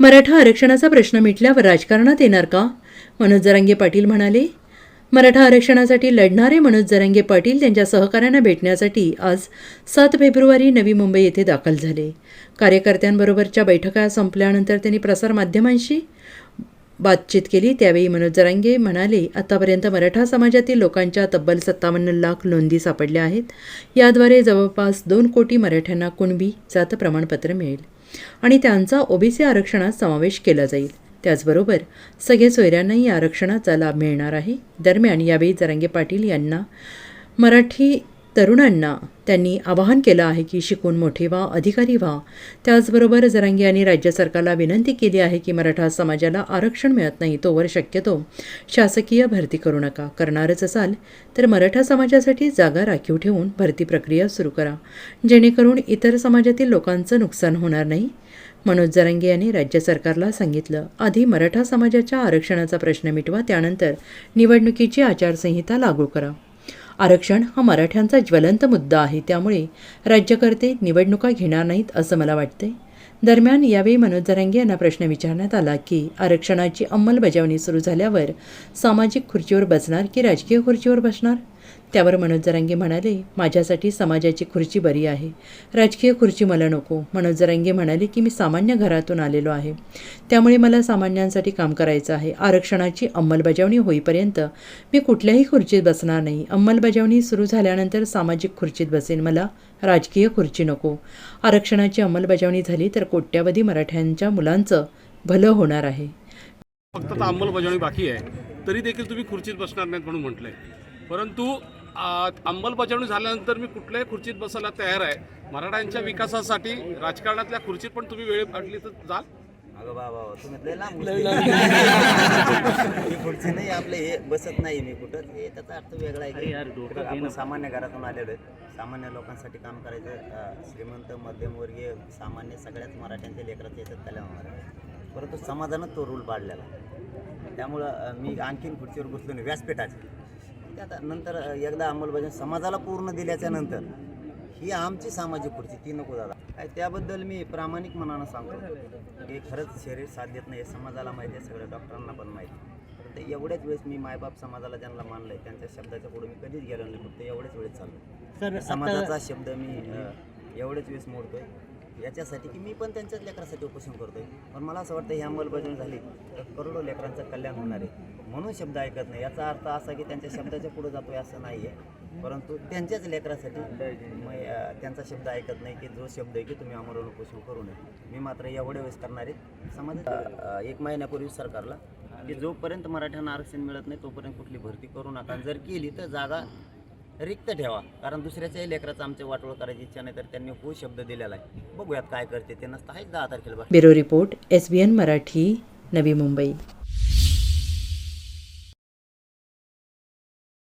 मराठा आरक्षणाचा प्रश्न मिटल्यावर राजकारणात येणार का? मनोज जरांगे पाटील म्हणाले मराठा आरक्षणासाठी लढणारे मनोज जरांगे पाटील त्यांच्या सहकाऱ्यांना भेटण्यासाठी आज सात फेब्रुवारी नवी मुंबई येथे दाखल झाले. कार्यकर्त्यांबरोबरच्या बैठका संपल्यानंतर त्यांनी प्रसारमाध्यमांशी बातचीत केली. त्यावेळी मनोज जरांगे म्हणाले आतापर्यंत मराठा समाजातील लोकांच्या तब्बल सत्तावन्न लाख नोंदी सापडल्या आहेत. याद्वारे जवळपास दोन कोटी मराठ्यांना कुणबी जात प्रमाणपत्र मिळेल आणि त्यांचा ओबीसी आरक्षणात समावेश केला जाईल. त्याचबरोबर सगळे सोयऱ्यांनाही आरक्षणाचा लाभ मिळणार आहे. दरम्यान यावेळी जरांगे पाटील यांना मराठी तरुणांना त्यांनी आवाहन केलं आहे की शिकून मोठे व्हा अधिकारी व्हा. त्याचबरोबर जरांगे यांनी राज्य सरकारला विनंती केली आहे की मराठा समाजाला आरक्षण मिळत नाही तोवर शक्यतो शासकीय भरती करू नका. करणारच असाल तर मराठा समाजासाठी जागा राखीव ठेवून भरती प्रक्रिया सुरू करा. जेणेकरून इतर समाजातील लोकांचं नुकसान होणार नाही. मनोज जरांगे यांनी राज्य सरकारला सांगितलं आधी मराठा समाजाच्या आरक्षणाचा प्रश्न मिटवा त्यानंतर निवडणुकीची आचारसंहिता लागू करा. आरक्षण हा मराठ्यांचा ज्वलंत मुद्दा आहे त्यामुळे राज्यकर्ते निवडणुका घेणार नाहीत असं मला वाटते दरम्यान यावेळी मनोज जरांगे यांना प्रश्न विचारण्यात आला की आरक्षणाची अंमलबजावणी सुरू झाल्यावर सामाजिक खुर्चीवर बसणार की राजकीय खुर्चीवर बसणार? त्यावर मनोज जरांगे म्हणाले माझ्यासाठी समाजाची खुर्ची बरी आहे. राजकीय खुर्ची मला नको. मनोज जरांगे म्हणाले की मी सामान्य घरातून आलेलो आहे. त्यामुळे मला सामान्यांसाठी काम करायचं आहे. आरक्षणाची अंमलबजावणी होईपर्यंत मी कुठल्याही खुर्चीत बसणार नाही. अंमलबजावणी सुरू झाल्यानंतर सामाजिक खुर्चीत बसेन. मला राजकीय खुर्ची नको. आरक्षणाची अंमलबजावणी झाली तर कोट्यावधी मराठ्यांच्या मुलांचं भलं होणार आहे. फक्त अंमलबजावणी बाकी आहे. तरी देखील तुम्ही खुर्चीत बसणार नाहीत म्हणून म्हटलंय. परंतु अंमलबजावणी झाल्यानंतर मी कुठल्याही खुर्चीत बसायला तयार आहे. मराठ्यांच्या विकासासाठी राजकारणातल्या खुर्चीत पण तुम्ही वेळ काढली तर जाल. अगं बाबा तुम्ही लय लांब ही पुढची नाही आपले हे बसत नाही मी कुठं. हे त्याचा अर्थ वेगळा आहे आपण सामान्य घरातून आलेलो आहे. सामान्य लोकांसाठी काम करायचं श्रीमंत मध्यमवर्गीय सामान्य सगळ्याच मराठ्यांच्या लेकरात येतात त्याला परंतु समाजानं तो रूल पाडलेला. त्यामुळं मी आणखीन खुर्चीवर बसलो नाही व्यासपीठाची. नंतर एकदा अंमलबजावणी समाजाला पूर्ण दिल्याच्या नंतर ही आमची सामाजिक खुर्ची ती नको दादा. काय त्याबद्दल मी प्रामाणिक मनानं सांगतो की खरंच शरीर साथ देत नाही समाजाला माहिती आहे सगळ्या डॉक्टरांना पण माहिती. परंतु एवढ्याच वेळेस मी मायबाप समाजाला ज्यांना मानलं आहे त्यांच्या शब्दाच्या पुढे मी कधीच गेलो नाही फक्त एवढ्याच वेळेस चाललो समाजाचा शब्द मी एवढ्याच वेळेस मोडतोय. याच्यासाठी की मी पण त्यांच्याच लेकरासाठी उपोषण करतोय. पण मला असं वाटतं ही अंमलबजावणी झाली तर करोडो लेकरांचं कल्याण होणार आहे. म्हणून शब्द ऐकत नाही. याचा अर्थ असा की त्यांच्या शब्दाच्या पुढे जातोय असं नाही आहे परंतु त्यांच्याच लेकरासाठी मग त्यांचा शब्द ऐकत नाही की जो शब्द आहे की तुम्ही आमरण उपोषण करू नये. मी मात्र एवढे वेळेस करणार आहे. समाजात एक महिन्यापूर्वी सरकारला की जोपर्यंत मराठ्यांना आरक्षण मिळत नाही तोपर्यंत कुठली भरती करू नका. जर केली तर जागा रिक्त ठेवा. कारण दुसऱ्याच्याही लेकराचं आमचे वाटोळ करायची इच्छा नाही तर त्यांनी हो शब्द दिलेला आहे. बघूयात काय करते ते. नसतं आहेच दहा तारखेला bureau report S B N Marathi Navi Mumbai.